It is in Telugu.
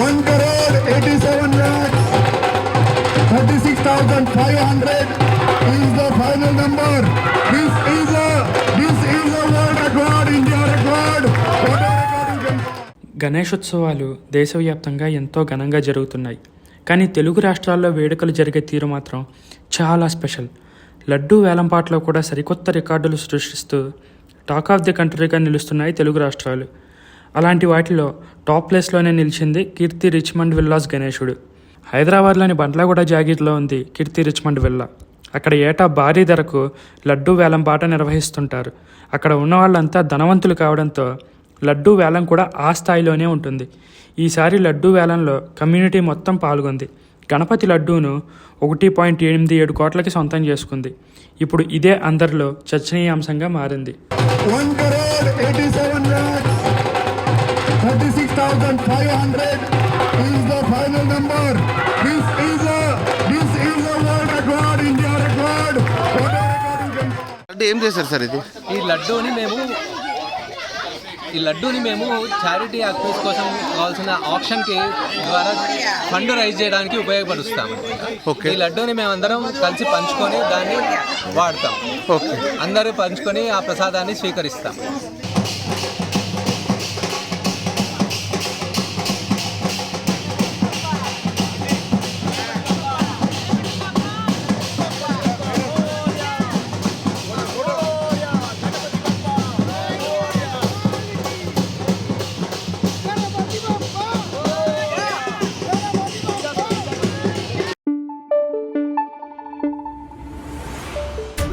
వన్ గణేశోత్సవాలు దేశవ్యాప్తంగా ఎంతో ఘనంగా జరుగుతున్నాయి. కానీ తెలుగు రాష్ట్రాల్లో వేడుకలు జరిగే తీరు మాత్రం చాలా స్పెషల్. లడ్డూ వేలంపాట్లో కూడా సరికొత్త రికార్డులు సృష్టిస్తూ టాక్ ఆఫ్ ది కంట్రీగా నిలుస్తున్నాయి తెలుగు రాష్ట్రాలు. అలాంటి వాటిలో టాప్ ప్లేస్లోనే నిలిచింది కీర్తి రిచ్మండ్ విల్లాస్ గణేశుడు. హైదరాబాద్లోని బండ్లగూడ జాగీర్లో ఉంది కీర్తి రిచ్మండ్ విల్లా. అక్కడ ఏటా భారీ ధరకు లడ్డూ వేలం పాట నిర్వహిస్తుంటారు. అక్కడ ఉన్న వాళ్ళంతా ధనవంతులు కావడంతో లడ్డూ వేలం కూడా ఆ స్థాయిలోనే ఉంటుంది. ఈసారి లడ్డూ వేలంలో కమ్యూనిటీ మొత్తం పాల్గొంది. గణపతి లడ్డూను ఒకటి పాయింట్ ఎనిమిది ఏడు కోట్లకి సొంతం చేసుకుంది. ఇప్పుడు ఇదే అందరిలో చర్చనీయాంశంగా మారింది. ఏం చేశారు సార్ ఇది? ఈ లడ్డూని మేము ఈ లడ్డూని మేము చారిటీ యాక్టివ్స్ కోసం కావాల్సిన ఆప్షన్కి ద్వారా ఫండ్ రైజ్ చేయడానికి ఉపయోగపరుస్తాం. ఓకే ఈ లడ్డూని మేము అందరం కలిసి పంచుకొని దాన్ని వాడతాం. ఓకే అందరూ పంచుకొని ఆ ప్రసాదాన్ని స్వీకరిస్తాం.